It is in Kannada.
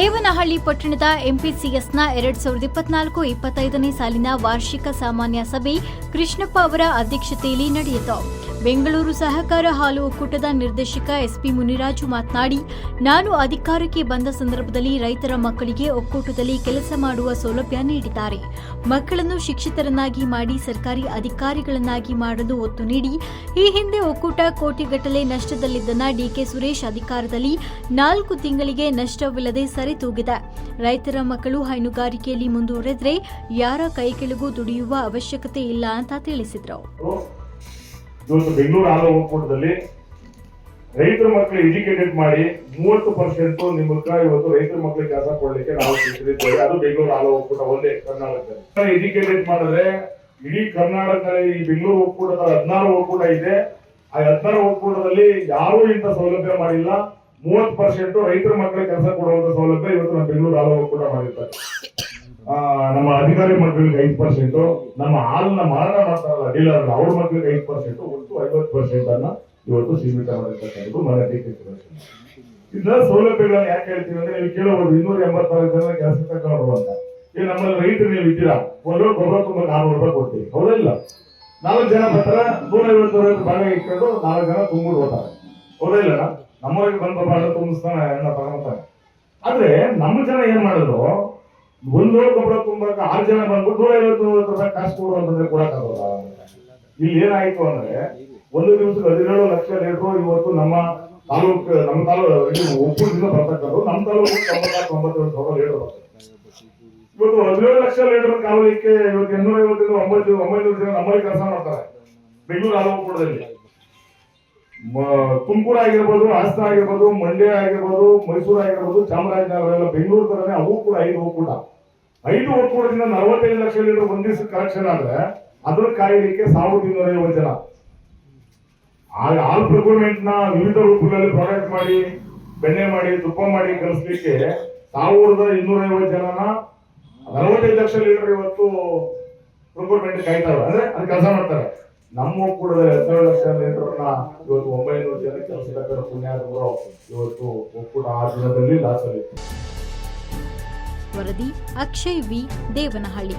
ದೇವನಹಳ್ಳಿ ಪಟ್ಟಣದ ಎಂಪಿಸಿಎಸ್ನ ಎರಡ್ ಸಾವಿರದ ಇಪ್ಪತ್ನಾಲ್ಕು ಇಪ್ಪತ್ತೈದನೇ ಸಾಲಿನ ವಾರ್ಷಿಕ ಸಾಮಾನ್ಯ ಸಭೆ ಕೃಷ್ಣಪ್ಪ ಅವರ ಅಧ್ಯಕ್ಷತೆಯಲ್ಲಿ ನಡೆಯಿತು. ಬೆಂಗಳೂರು ಸಹಕಾರ ಹಾಲು ಒಕ್ಕೂಟದ ನಿರ್ದೇಶಕ ಎಸ್ಪಿ ಮುನಿರಾಜು ಮಾತನಾಡಿ, ನಾನು ಅಧಿಕಾರಕ್ಕೆ ಬಂದ ಸಂದರ್ಭದಲ್ಲಿ ರೈತರ ಮಕ್ಕಳಿಗೆ ಒಕ್ಕೂಟದಲ್ಲಿ ಕೆಲಸ ಮಾಡುವ ಸೌಲಭ್ಯ ನೀಡಿದ್ದಾರೆ. ಮಕ್ಕಳನ್ನು ಶಿಕ್ಷಿತರನ್ನಾಗಿ ಮಾಡಿ ಸರ್ಕಾರಿ ಅಧಿಕಾರಿಗಳನ್ನಾಗಿ ಮಾಡಲು ಒತ್ತು ನೀಡಿ, ಈ ಹಿಂದೆ ಒಕ್ಕೂಟ ಕೋಟಿಗಟ್ಟಲೆ ನಷ್ಟದಲ್ಲಿದ್ದನ್ನ ಡಿಕೆ ಸುರೇಶ್ ಅಧಿಕಾರದಲ್ಲಿ ನಾಲ್ಕು ತಿಂಗಳಿಗೆ ನಷ್ಟವಿಲ್ಲದೆ ಸರಿತೂಗಿದೆ. ರೈತರ ಮಕ್ಕಳು ಹೈನುಗಾರಿಕೆಯಲ್ಲಿ ಮುಂದುವರೆದ್ರೆ ಯಾರ ಕೈಕೆಳಗೂ ದುಡಿಯುವ ಅವಶ್ಯಕತೆ ಇಲ್ಲ ಅಂತ ತಿಳಿಸಿದ್ರು. ಇವತ್ತು ಬೆಂಗಳೂರು ಹಾಲು ಒಕ್ಕೂಟದಲ್ಲಿ ರೈತರ ಮಕ್ಕಳು ಎಜುಕೇಟೆಡ್ ಮಾಡಿ ಮೂವತ್ತು ಪರ್ಸೆಂಟ್ ನಿಮ್ಮ ಇವತ್ತು ರೈತರ ಮಕ್ಕಳಿಗೆ ಕೆಲಸ ಕೊಡ್ಲಿಕ್ಕೆ ನಾವು ಸಿದ್ಧರಿದ್ದೇವೆ ಅದು ಬೆಂಗಳೂರು ಹಾಲು ಒಕ್ಕೂಟ ಒಂದೇ ಕರ್ನಾಟಕದಲ್ಲಿ. ಎಜುಕೇಟೆಡ್ ಮಾಡಿದ್ರೆ ಇಡೀ ಕರ್ನಾಟಕದಲ್ಲಿ ಈ ಬೆಂಗಳೂರು ಒಕ್ಕೂಟದ ಹದಿನಾರು ಒಕ್ಕೂಟ ಇದೆ. ಆ ಹದಿನಾರು ಒಕ್ಕೂಟದಲ್ಲಿ ಯಾರೂ ಇಂಥ ಸೌಲಭ್ಯ ಮಾಡಿಲ್ಲ. ಮೂವತ್ತು ಪರ್ಸೆಂಟ್ ರೈತರ ಮಕ್ಕಳಿಗೆ ಕೆಲಸ ಕೊಡುವಂತ ಸೌಲಭ್ಯ ಇವತ್ತು ನಮ್ಮ ಬೆಂಗಳೂರು ಹಾಲು ಒಕ್ಕೂಟ ಮಾಡಿರ್ತಾರೆ ನಮ್ಮ ಅಧಿಕಾರಿ ಮಕ್ಕಳಿಗೆ ಐದು ಪರ್ಸೆಂಟ್ ನಮ್ಮ ಹಾಲನ್ನ ಮಾರಾಟ ಮಾಡ್ತಾರಲ್ಲ ಡೀಲರ್ ಅವ್ರ ಮಕ್ಕಳಿಗೆ ಐದು ಪರ್ಸೆಂಟ್ ಒಟ್ಟು ಐವತ್ತು ಪರ್ಸೆಂಟ್ ಅನ್ನ ಇವತ್ತು ಸೀಮಿತ ಮಾಡಿರ್ತಕ್ಕಂಥದ್ದು ಮನೆ ಇದರ ಸೌಲಭ್ಯಗಳನ್ನ ಯಾಕೆ ಹೇಳ್ತೀವಿ ಅಂದ್ರೆ ನೀವು ಕೇಳಬಹುದು, ಇನ್ನೂರ ಎಂಬತ್ತಾರು ಜನ ಕೆಲಸ ತಗೊಂಡ್ರು ಅಂತ ಈಗ ನಮ್ಮಲ್ಲಿ ರೈತರು ನೀವು ಇದ್ದೀರಾ? ಒಂದು ಗೊಬ್ಬರ ತುಂಬ ನಾನ್ನೂರು ರೂಪಾಯಿ ಕೊಡ್ತೀವಿ. ಹೌದಿಲ್ಲ? ನಾಲ್ಕು ಜನ ಬರ್ತಾರ, ನೂರ ಐವತ್ತು ರೂಪಾಯಿ ಭಾಗ ಇಟ್ಕೊಂಡು ನಾಲ್ಕು ಜನ ತುಂಬಿಟ್ಟು ಹೋಗ್ತಾರೆ. ಹೌದಿಲ್ಲ? ನಮ್ಮವರಿಗೆ ಬಂದ ಭಾಗ ತುಂಬಿಸ್ತಾನೆ ಎಲ್ಲ ತಗೊಂತಾನೆ ಆದ್ರೆ ನಮ್ಮ ಜನ ಏನ್ ಮಾಡಿದ್ರು? ಒಂದು ಗೊಬ್ಬರ ತುಂಬಾಕ ಆರು ಜನ ಬಂದ್ಬಿಟ್ಟು ನೂರ ಐವತ್ತು, ನೂರೈವತ್ತು ರೂಪಾಯಿ ಕಾಸು ಕೊಡುವಂತಂದ್ರೆ ಕೊಡಕ್ಕಾಗಲ್ಲ ಇಲ್ಲಿ ಏನಾಯ್ತು ಅಂದ್ರೆ ಒಂದು ದಿವಸಕ್ಕೆ ಹದಿನೇಳು ಲಕ್ಷ ಲೀಟರ್ ಇವತ್ತು ನಮ್ಮ ತಾಲೂಕು ನಮ್ಮ ತಾಲೂಕು ಒಕ್ಕೂಟದಿಂದ ಬರ್ತಕ್ಕಂಥದ್ದು ನಮ್ಮ ತಾಲೂಕು ತೊಂಬತ್ತಾರು, ತೊಂಬತ್ತೇಳು ಸಾವಿರ ಲೀಟರ್ ಇವತ್ತು ಹದಿನೇಳು ಲಕ್ಷ ಲೀಟರ್ ಕಾಲಕ್ಕೆ ಇವತ್ತು ಇನ್ನೂರ ಐವತ್ತರಿಂದ ಒಂಬತ್ತು ಒಂಬೈನೂರು ಜನ ನಮ್ಮಲ್ಲಿ ಕೆಲಸ ಮಾಡ್ತಾರೆ, ಬೆಂಗಳೂರು ಮ- ತುಮಕೂರು ಆಗಿರ್ಬೋದು, ಹಾಸನ ಆಗಿರ್ಬೋದು, ಮಂಡ್ಯ ಆಗಿರ್ಬೋದು, ಮೈಸೂರು ಆಗಿರ್ಬೋದು, ಚಾಮರಾಜನಗರ ಎಲ್ಲ ಬೆಂಗಳೂರು ತರನೇ ಅವು ಕೂಡ ಐದು ಒಕ್ಕೂಟ. ಐದು ಒಕ್ಕೂಟದಿಂದ ನಲವತ್ತೈದು ಲಕ್ಷ ಲೀಟರ್ ಒಂದಿಸ್ ಕರೆಕ್ಷನ್ ಆದ್ರೆ ಅದನ್ನ ಕಾಯಲಿಕ್ಕೆ ಸಾವಿರದ ಇನ್ನೂರ ಐವತ್ತು ಜನ. ಹಾಲ್ ಪ್ರೊಕ್ಯೂರ್ಮೆಂಟ್ನ ವಿವಿಧ ರೂಪಗಳಲ್ಲಿ ಪ್ರಾಡಕ್ಟ್ ಮಾಡಿ, ಬೆಣ್ಣೆ ಮಾಡಿ, ತುಪ್ಪ ಮಾಡಿ ಕಲಿಸ್ಲಿಕ್ಕೆ ಸಾವಿರದ ಇನ್ನೂರ ಐವತ್ತು ಜನನ ನಲವತ್ತೈದು ಲಕ್ಷ ಲೀಟರ್ ಇವತ್ತು ಪ್ರೊಕ್ಯೂರ್ಮೆಂಟ್ ಕಾಯ್ತಾರೆ ಅಂದ್ರೆ ಅದು ಕೆಲಸ ಮಾಡ್ತಾರೆ. ನಮ್ಮ ಕೂಡ ಹದಿನೇಳು ಲಕ್ಷ ಲೀಟರ್ನ ಇವತ್ತು ಒಂಬೈನೂರು ಜನ ಕೆಲಸ ಪುಣ್ಯ ಇವತ್ತು ಒಕ್ಕೂಟ ಆ ದಿನದಲ್ಲಿ ಲಾಸ್ ಅಲ್ಲಿ ವರದಿ ಅಕ್ಷಯ್ ವಿ. ದೇವನಹಳ್ಳಿ.